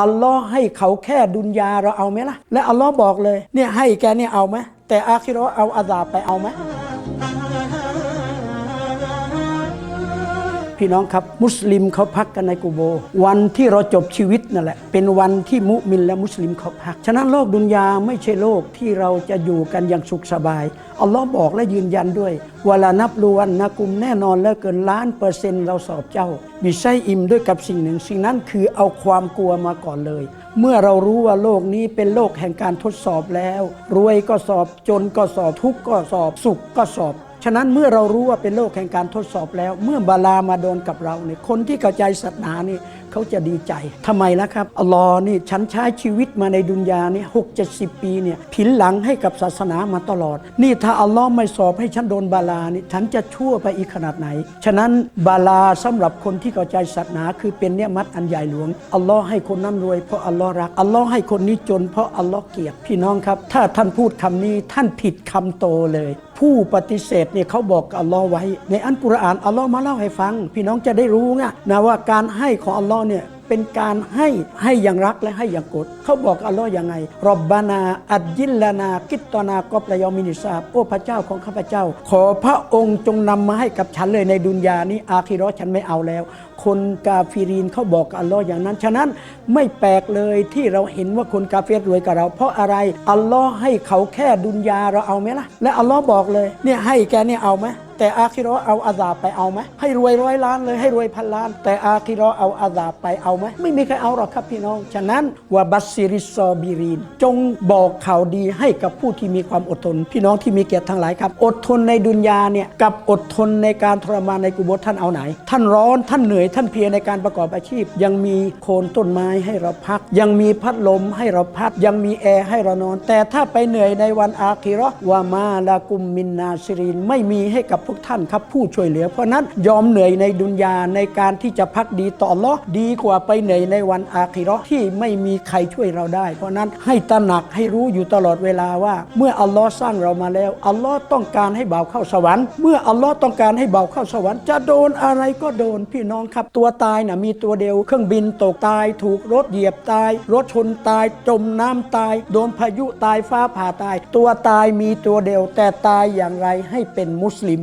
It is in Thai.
อัลลอฮ์ให้เขาแค่ดุนยาเราเอาไหมล่ะ และอัลลอฮ์บอกเลยเนี่ยให้แกเนี่ยเอาไหมแต่อาคิเราเอาอาซาบไปเอาไหม พี่น้องครับ มุสลิมเขาพักกันในกูโบ วันที่เราจบชีวิตนั่นแหละเป็นวันที่มุมินและมุสลิมเขาพัก ฉะนั้นโลกดุนยาไม่ใช่โลกที่เราจะอยู่กันอย่างสุขสบายอัลลอฮ์บอกและยืนยันด้วยวลานับลวันนะกุมแน่นอนแล้วเกินล้านเปอร์เซ็นต์เราสอบเจ้ามีไส้อิมด้วยกับสิ่งหนึ่ง สิ่งนั้นคือเอาความกลัวมาก่อนเลย เมื่อเรารู้ว่าโลกนี้เป็นโลกแห่งการทดสอบแล้ว รวยก็สอบจนก็สอบทุกข์ก็สอบสุขก็สอบ ฉะนั้นเมื่อเรารู้ว่าเป็นโลกแห่งการทดสอบแล้ว เมื่อบาลามาโดนกับเราเนี่ยคนที่เข้าใจศาสนานี่เขาจะดีใจทำไมล่ะครับอัลลอฮ์นี่ฉันใช้ชีวิตมาในดุนยานี่หกเจ็ดสิบปีเนี่ยผินหลังให้กับศาสนามาตลอด นี่ถ้าอัลลอฮ์ไม่สอบให้ฉันโดนบาลานี่ฉันจะชั่วไปอีกขนาดไหน ฉะนั้นบาลาสำหรับคนที่เข้าใจศาสนาคือเป็นเนี่ยมัดอันใหญ่หลวงอัลลอฮ์ให้คนนั้นรวยเพราะอัลลอฮ์รักอัลลอฮ์ให้คนนี้จนเพราะอัลลอฮ์เกลียดพี่น้องครับ ถ้าท่านพูดคำนี้ท่านผิดคำโตเลยผู้ปฏิเสธเนี่ยเขาบอกกับอัลลอฮ์ไว้ ในอันกุรอานอัลลอฮ์มาเล่าให้ฟัง พี่น้องจะได้รู้ไงนะว่าการให้ของอัลลอฮ์เนี่ย เป็นการให้ให้อย่างรักและให้อย่างโกรธเขาบอกอัลลอฮ์ยังไงรบบานาอัดยิลลานากิตตนากอบระยอมินิซาโอ้พระเจ้าของข้าพเจ้า ขอพระองค์จงนำมาให้กับฉันเลยในดุนยานี้อาคิราะห์ฉันไม่เอาแล้ว คนกาฟิรีนเขาบอกอัลลอฮ์อย่างนั้น ฉะนั้นไม่แปลกเลยที่เราเห็นว่าคนกาเฟรรวยกับเรา เพราะอะไรอัลลอฮ์ให้เขาแค่ดุนยาเราเอาไหมล่ะ และอัลลอฮ์บอกเลยเนี่ยให้แกเนี่ยเอาไหม แต่อาคิราะห์เอาอาซาบไปเอาไหมให้รวยร้อยล้านเลยให้รวยพันล้าน แต่อาคิราะห์เอาอาซาบไปเอาไหมไม่มีใครเอาหรอกครับพี่น้อง ฉะนั้นวะบัสซิริซอบิรีน จงบอกข่าวดีให้กับผู้ที่มีความอดทน พี่น้องที่มีเกียรติทั้งหลายครับ อดทนในดุนยาเนี่ยกับอดทนในการทรมานในกุโบทท่านเอาไหน ท่านร้อนท่านเหนื่อยท่านเพียในการประกอบอาชีพ ยังมีโคนต้นไม้ให้เราพัก ยังมีพัดลมให้เราพัด ยังมีแอร์ให้เรานอน แต่ถ้าไปเหนื่อยในวันอาคิราะห์วามาลากุมมินนาซิรินไม่มีให้กับพวกท่านครับผู้ช่วยเหลือ เพราะนั้นยอมเหนื่อยในดุนยาในการที่จะพักดีต่อลอดีกว่าไปเหนื่อยในวันอาคิราะห์ที่ไม่มีใครช่วยเราได้ เพราะนั้นให้ตระหนักให้รู้อยู่ตลอดเวลาว่า เมื่ออัลลอฮ์สร้างเรามาแล้วอัลลอฮ์ต้องการให้บ่าวเข้าสวรรค์เมื่ออัลลอฮ์ต้องการให้บ่าวเข้าสวรรค์จะโดนอะไรก็โดนพี่น้องครับ ตัวตายน่ะมีตัวเดียวเครื่องบินตกตาย ถูกรถเหยียบตาย รถชนตายจมน้ำตาย โดนพายุตายฟ้าผ่าตาย ตัวตายมีตัวเดียวแต่ตายอย่างไรให้เป็นมุสลิม